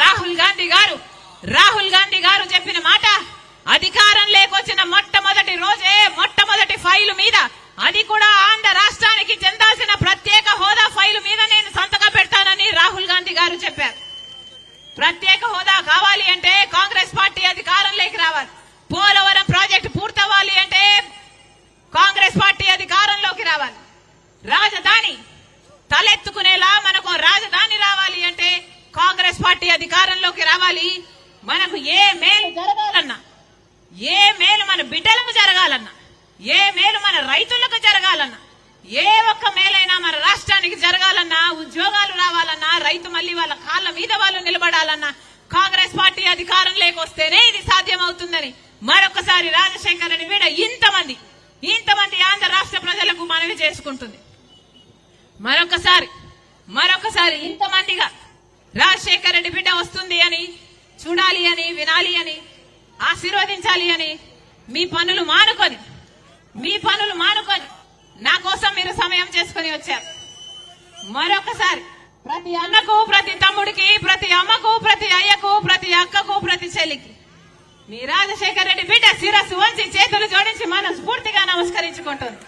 రాహుల్ గాంధీ గారు రాహుల్ గాంధీ గారు చెప్పిన మాట అధికారం లేకొచ్చిన మొట్టమొదటి రోజే మొట్టమొదటి ఫైలు మీద అది కూడా ఆంధ్ర రాష్ట్రానికి చెందాల్సిన ప్రత్యేక హోదా ఫైలు మీద నేను సంతకం పెడతానని రాహుల్ గాంధీ గారు చెప్పారు. ప్రత్యేక హోదా కావాలి అంటే కాంగ్రెస్ పార్టీ అధికారంలోకి రావాలి. పోలవరం ప్రాజెక్టు పూర్తవ్వాలి అంటే కాంగ్రెస్ పార్టీ అధికారంలోకి రావాలి. రాజధాని తలెత్తుకునేలా మనకు రాజధాని రావాలి పార్టీ అధికారంలోకి రావాలి. మనకు ఏ మేలు జరగాలన్నా ఏ మేలు మన బిడ్డలకు జరగాలన్నా ఏ మేలు మన రైతులకు జరగాలన్నా ఏ ఒక్క మేలైనా మన రాష్ట్రానికి జరగాలన్నా ఉద్యోగాలు రావాలన్నా రైతు మళ్ళీ వాళ్ళ కాళ్ళ మీద వాళ్ళు నిలబడాలన్నా కాంగ్రెస్ పార్టీ అధికారం లేకొస్తేనే ఇది సాధ్యమవుతుందని మరొకసారి రాజశేఖర్ రెడ్డి వీడ ఇంతమంది ఇంతమంది ఆంధ్ర రాష్ట్ర ప్రజలకు మనవి చేసుకుంటుంది. మరొకసారి మరొకసారి ఇంతమందిగా రాజశేఖర రెడ్డి బిడ్డ వస్తుంది అని చూడాలి అని వినాలి అని ఆశీర్వదించాలి అని మీ పనులు మానుకొని మీ పనులు మానుకొని నా కోసం మీరు సమయం చేసుకొని వచ్చారు. మరొకసారి ప్రతి అన్నకు ప్రతి తమ్ముడికి ప్రతి అమ్మకు ప్రతి అయ్యకు ప్రతి అక్కకు ప్రతి చెల్లికి మీ రాజశేఖర రెడ్డి బిడ్డ శిరస్సు వంచి చేతులు జోడించి మనస్ఫూర్తిగా నమస్కరించుకుంటుంది.